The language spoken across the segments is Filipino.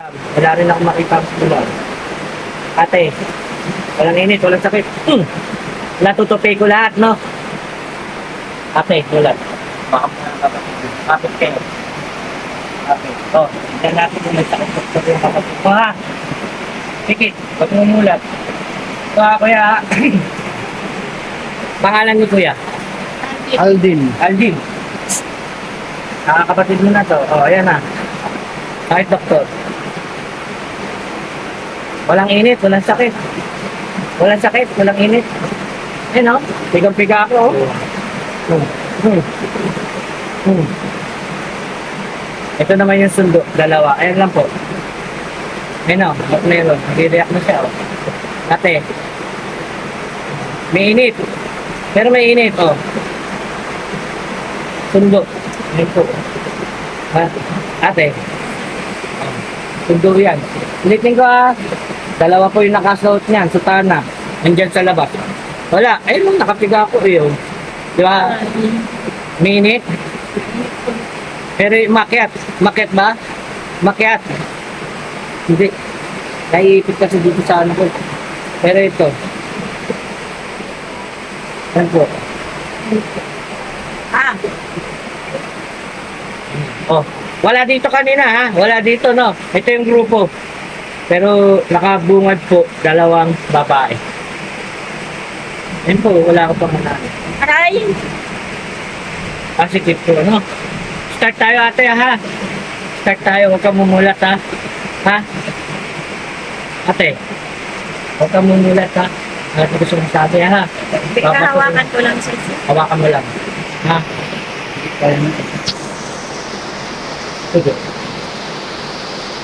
Wala rin ako makita ang sulat. Ate, walang init, walang sakit. Hmm. Natutupi ko lahat, no? Ate, wala. Baka Kapit kayo. Kapit. Oh, tignan natin kung doktor yung kapatid ko, ha? Pikit, huwag mo mulat. So, ah, kuya, pangalan ni kuya? Aldin. Alvin. Nakakapatid mo na to. Oh, ayan na. Kahit doktor. Walang init, walang sakit. Walang sakit, walang init. Eh no? Pigang-piga ako. Oh. Hmm. Hmm. Hmm. Ito naman yung sundo, dalawa. Ayan lang po. Ayan o, ba't meron? Nag-react na siya. Oh. Ate. May init. Pero may init, oh. Sundo. Ayan po. Ate. Sundo yan. Ulitin ko ah. Dalawa po yung nakasuot niyan, sutana. Nandyan sa labas. Wala. Ayun lang, nakapiga ako eh. oh. Di ba? Minute. Pero yung makyat. Makyat ba? Makyat. Hindi. Naiipit kasi dito sa ano ko. Pero ito. Yan po. Ah, Oh, wala dito kanina ha. Wala dito no. Ito yung grupo. Pero nakabungad po dalawang babae. Yan po, wala ko pang nanay. aray. Ah, sige po, ano? Start tayo ate ha. Start tayo, huwag kang mumulat ha. Ha? Ate, huwag kang mumulat ha. Ano ko gusto mong sabi ha? Pinahawakan ko lang sa Hawakan mo lang. Ha? Sige.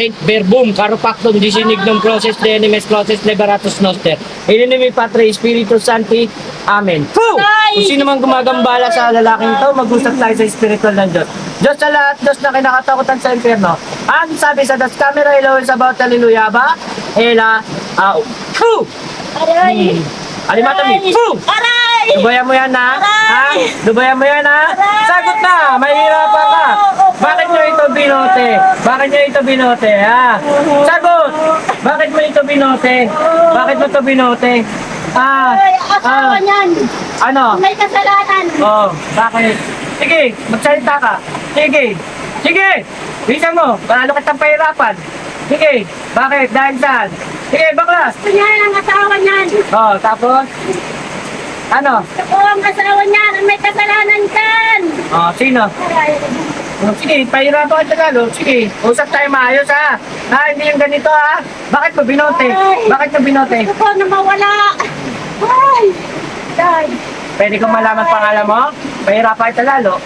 Saint Verbum, Caropactum, Disinignum, Crosses, De Animes, Crosses, Liberatus Noster. In name of Patre, Spiritu Santi. Amen. Fu! Kung sino man gumagambala sa lalaking to, mag-usap tayo sa spiritual ng Diyos. Diyos sa lahat, Diyos na kinakatakutan sa impyerno. Ang sabi sa Das Camera, Elohim sa about Hallelujah ba? Ela, au. Fu! Aray. Alimata mi. Fu! Aray. Dubayan mo yan ha? Ha? Aray! Dubayan mo yan ha? Aray! Sagot na! Mahirapan ka! Bakit nyo ito binote? Bakit nyo ito binote ha? Sagot! Bakit mo ito binote? Bakit mo ito binote? Ah, asawa ah, niyan. ano? May kasalanan. Oh, bakit? Sige, magsalita ka. Sige, sige! Bisa mo, panalo kitang pahirapan. Sige, bakit? Dahil saan? Sige, baklas! Gusto niya ang asawa niyan. Oh, tapos? Ano? Ako ang asawa niyan. May kasalanan kan. Oh, sino? Aray. Oh, sige, pahirapan ka Tagalog. Sige, usap tayo maayos ha. Ha, hindi yung ganito ha. Bakit mo binote? Bakit mo binote? Gusto ko na mawala. Ay. Ay. Pwede kong malaman pangalan mo? Pahirapan ka Tagalog.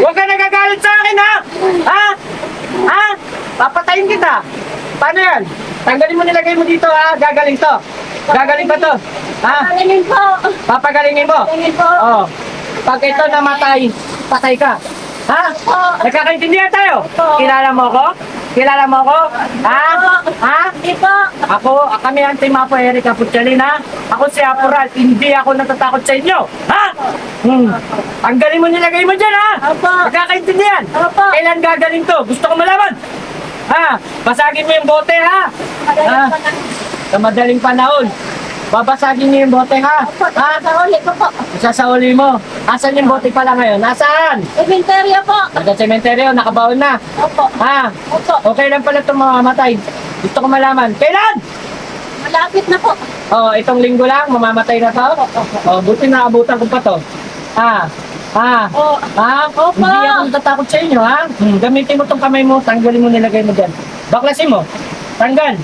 Huwag ka nagagalit sa akin ha! Ha? Ha? Papatayin kita. Paano yan? Tanggalin mo nilagay mo dito ha. Gagaling to. Gagaling ba to? Ha? Pagalingin po. Papagalingin mo? Pagalingin po. Oh. Pag ito namatay, patay ka. Ha? Nagkakaintindihan tayo? Kilala mo ko? Kilala mo ko? Ha? Ha? Hindi po. Ako, kami ang team Apo Eric Aputchalina. Ako si Aporal. Hindi ako natatakot sa inyo. Ha? Hmm. Ang galing mo nilagay mo dyan, ha? Opo. Nagkakaintindihan? Opo. Kailan gagaling to? Gusto ko malaman. Ha? Basagin mo yung bote, ha? Ha? Sa madaling panahon. Babasagin niyo yung bote, ha? Opo. Ha? Sa huli ko po. Isasauli mo. Asan yung bote pala ngayon? Nasaan? Inventaryo po. Nasa sementeryo, nakabaon na. Opo. Ha? Opo. Okay lang pala itong mamamatay. Gusto ko malaman. Kailan? Malapit na po. Oh, itong linggo lang, mamamatay na to. Oh, buti na abutan ko pa to. Ha? Ha? Oh. Ha? Opo. Hindi ako natatakot sa inyo, ha? Hmm, gamitin mo tong kamay mo, tanggalin mo, nilagay mo dyan. Baklasin mo. Tanggal.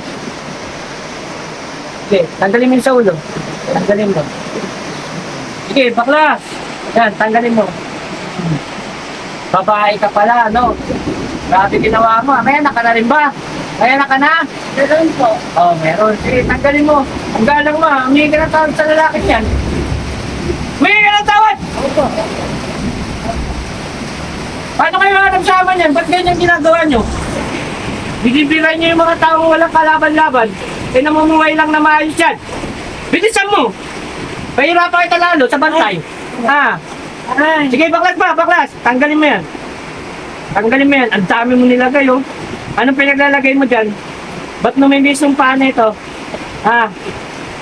Sige, tanggalin mo yung sa ulo. Tanggalin mo. Sige, baklas. Yan, tanggalin mo. Babae ka pala, no? Grabe ginawa mo. May anak ka na rin ba? May anak ka na? Meron po. Oh, meron. Sige, tanggalin mo. Ang galang mo, ah. humingi ka ng tawad sa lalaki niyan. Humingi ka ng tawad! Opo. Paano kayo hanap sama niyan? Ba't ganyan ginagawa niyo? Binibiray niyo yung mga taong walang kalaban-laban. Eh, namumuhay lang na maayos yan. Bilisan mo! Pahirapan kita lalo sa bantay. Ha? Aray. Sige, baklas pa, baklas. Tanggalin mo yan. Tanggalin mo yan. Ang dami mo nilagay, oh. Anong pinaglalagay mo dyan? Ba't numimis yung paa na ito? Ha?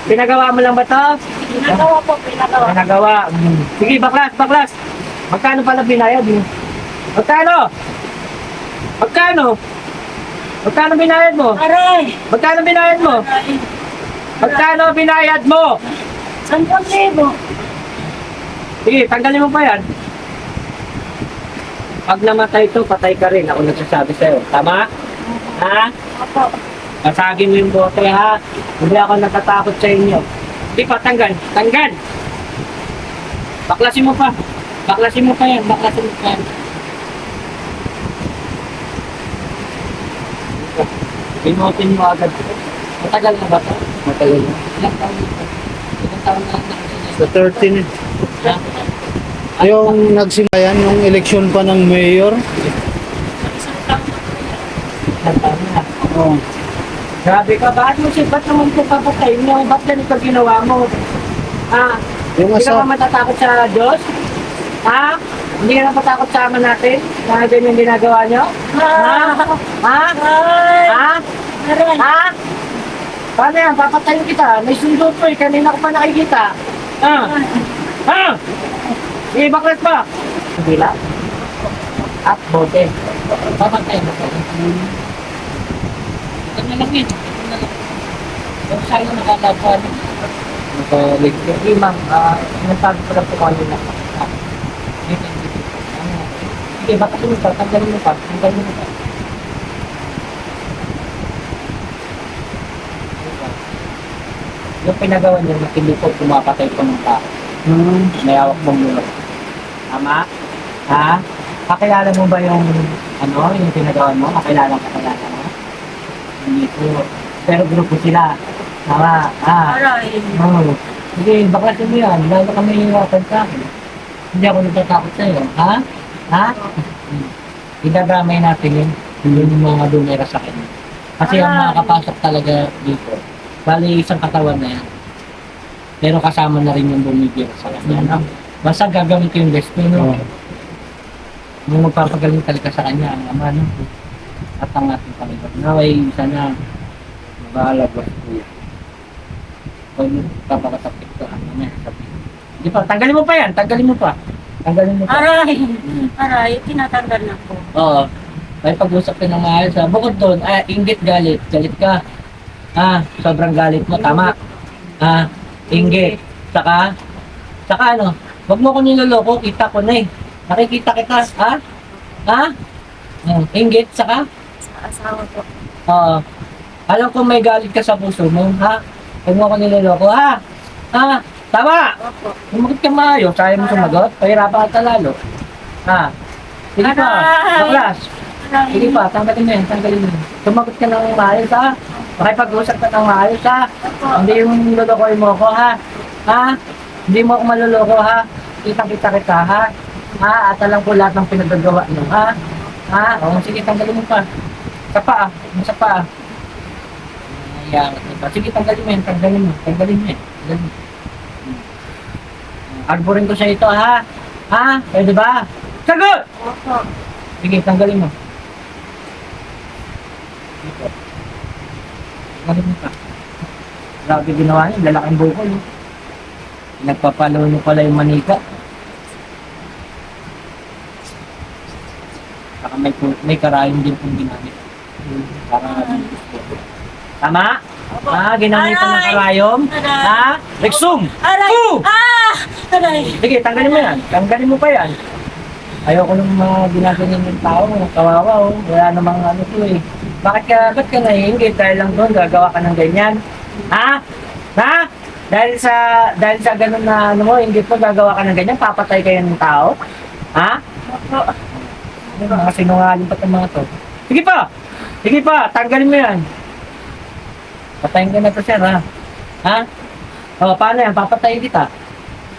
Pinagawa mo lang ba to? Pinagawa po, pinagawa. Pinagawa. Mm. Sige, baklas, baklas. Magkano pala binayad mo? Magkano? Magkano? Magkano binayad mo? Aray. Magkano binayad mo? Aray. Magkano binayad mo? Sampung libo. Sige, tanggalin mo pa yan. Pag namatay ito, patay ka rin. Ako nagsasabi sa'yo. Tama? Ha? Opo. Basagin mo yung bote, ha? Hindi ako natatakot sa inyo. Di pa, tanggal. Tanggal! Baklasin mo pa. Baklasin mo pa yan. Baklasin mo pa yan. Pinutin mo agad. Matagal na ba ito? Matagal na. Ilang taon na ito? Ilang taon na ito? Sa 13 eh. Ha? Yung nagsimula yan, yung eleksyon pa ng mayor. Isang taon na yan. Ilang taon na. Oh. Grabe ka, bakit mo siya, ba't naman ko papatayin mo? Ba't ganito ginawa mo? Ha? Yung Hindi ka asa, matatakot sa Diyos? Ha? Hindi ka na patakot sa ama natin? Na ganyan ginagawa nyo? Ha? Ha? Ha? Aray. Ha? Paano yan? Papatayin kita. May sundo to eh. Kanina ko pa nakikita. Ha? Ha? Sige, bakit pa? Hindi lang. At bote. Papatay mo pa. Ito na lang yun. Ito na lang. Kung saan na nakalaban. Nakalig. Hindi ma'am, ah, sinasabi ko lang po kanina. Ah, dito, dito. Ano? Sige, baka mo pa, tanggalin mo pa, tanggalin mo pa. Yung pinagawa niya, nakilipot, pumapatay ko ng tao. hmm, May hawak mong mulok. Tama? Ha? Kakilala mo ba yung, ano, yung pinagawa mo? Kakilala ka kakilala mo? Hindi po. Pero grupo sila. Tama? Ha? Aray. Oo. Sige, baklasin mo yan. Lalo ka may hirapan sa akin. Hindi ako natatakot sa'yo. Ha? Ha? Idadamay natin yun. Yun yung mga dumera sa akin. Kasi ang makakapasok talaga dito, bali isang katawan na yan. Pero kasama na rin yung bumibira sa kanya. No? Basta gagawin ko yung best ko, no? Yung magpapagaling talaga sa kanya, ang ama, no? At ang ating Panginoon. Naway, sana, bahala ba si Kuya. Kung papakatapit ko, ano na, sabi. Hindi pa, tanggalin mo pa yan, tanggalin mo pa. Tanggalin mo. Aray. Aray. Tinatanggal na po. Oo. May pag-usap ka ng maayos ha. Bukod doon, ah, inggit galit. Galit ka. Ah, sobrang galit mo, tama. Ah, inggit. Saka, saka ano, wag mo ko niloloko, kita ko na eh. Nakikita kita, ha? Ha? Hmm, inggit, saka, Sa asawa po. Oo. alam ko may galit ka sa puso mo, ha? Huwag mo ko niloloko, ha? Ha? Tama! Sumagot ka maayos, kaya mo sumagot, pahirapan ka lalo. Ha? Sige pa, Aray! baklas. Sige pa, tanggalin mo yan, tanggalin mo. Sumagot ka ng maayos, ha? Makipag-usap ka ng maayos, ha? Hindi yung lulukoy mo ko, ha? Ha? Hindi mo ako maluloko, ha? Kita-kita kita, ha? Ha? At alam ko lahat ng pinagagawa mo, ha? Ha? O, sige, tanggalin mo pa. Sa pa, ah. Sa pa, ah. Nangyayakot mo pa. Sige, tanggalin mo yan, tanggalin mo. Tanggalin mo yan. Tanggalin mo. Arborin ko sa ito, ha? Ha? Pwede ba? Sagot! Opo. Sige, tanggalin mo. Dito. Tanggalin mo pa. Grabe ginawa niya, lalaking buko yun. Nagpapalo niyo pala yung manika. Saka may, may karayong din pong ginamit. Para Tama? Opo. Ha? Ginamit ng Aray! karayom? Aray! Ha? Rexum! Aray. Fu! Ah! Aray. Sige, tanggalin mo yan. Tanggalin mo pa yan. Ayoko ng mga ginaganyan ng tao. Kawawa, oh. Wala namang ano to eh. Bakit ka, ba't ka nahihinggit? Dahil lang doon, gagawa ka ng ganyan. Ha? Ha? Dahil sa, dahil sa ganun na, ano mo, hinggit mo, gagawa ka ng ganyan, papatay kayo ng tao? Ha? Ano ba, sinungaling pa itong mga to. Sige pa! Sige pa, tanggalin mo yan. Patayin ka na to, sir, ha? Ha? O, paano yan? Papatayin kita.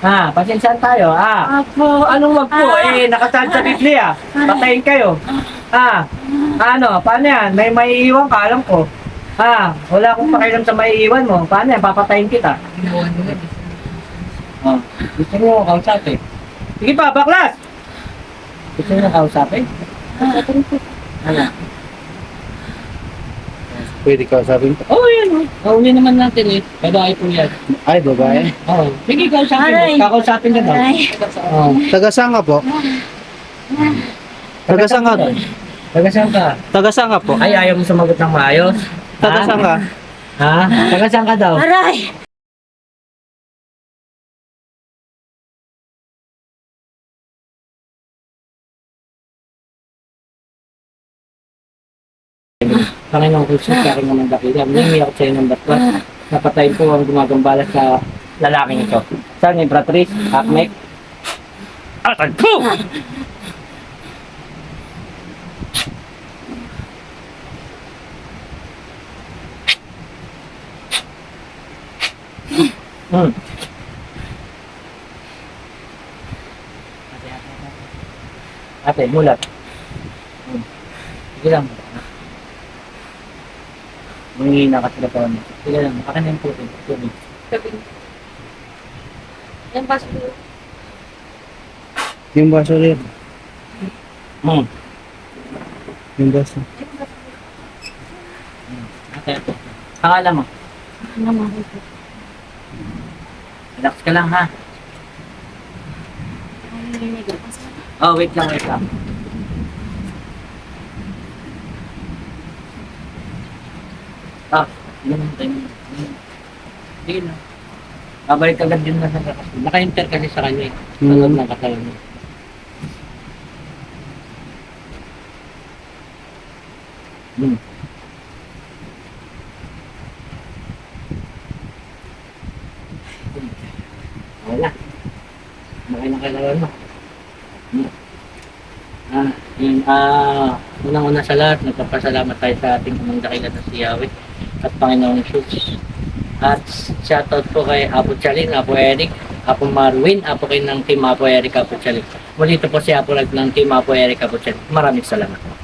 Ha? Pasensyahan tayo, ha? Opo. Anong wag po? Ah. Eh, nakasaad sa Biblia. Patayin kayo. Ha? Ano? Paano yan? May maiiwan ka, alam ko. Ha? Wala akong pakialam sa maiiwan mo. Paano yan? Papatayin kita. Oh, gusto mo kausap eh. Sige pa, baklas! Gusto nyo na kausapin? Ano? Pwede ka sabihin. Oo, oh, yan. Oh. Kauli naman natin eh. Babae po yan. Ay, babae. Oo. Sige, kausapin mo. Aray. Kakausapin ka daw. Aray. Oo. Taga saan ka po? Taga saan ka? Taga saan ka? Taga saan ka po? Ay, ayaw mo sumagot ng maayos? Taga saan ka? Ha? Saan ka daw? Aray! Panginoon ko sa karing naman dakila. Mingi ako sa iyo ng batwas. Napatay po ang gumagambala sa lalaking ito. Saan yung Beatrice? Akmek? Atan po! Hmm. Ate, mulat. Hmm. Sige lang. Mangihina ka sila pa. Sige lang, akin na yung tubig. Tubig. Yan ba Yung baso rin. Hmm. Yung baso. Ate, pangalan mo. Relax ka lang ha. Oh, wait lang, wait lang. Ah, yun ang time. Sige na. Babalik agad din na sa kakas. Naka-enter kasi sa kanya eh. Sa loob Hmm. ng katawan niya. Hmm. Na. Makay na kailangan mo. Hmm. Ah, yun, ah, unang-una sa lahat, nagpapasalamat tayo sa ating unang dakilan na si Yahweh at Panginoong Jesus. At shoutout po kay Apo Chaling, Apo Eric, Apo Marwin, Apo kayo ng Team Apo Eric, Apo Chaling. Muli ito po si Apo Lag ng Team Apo Eric, Apo Chaling. Maraming salamat.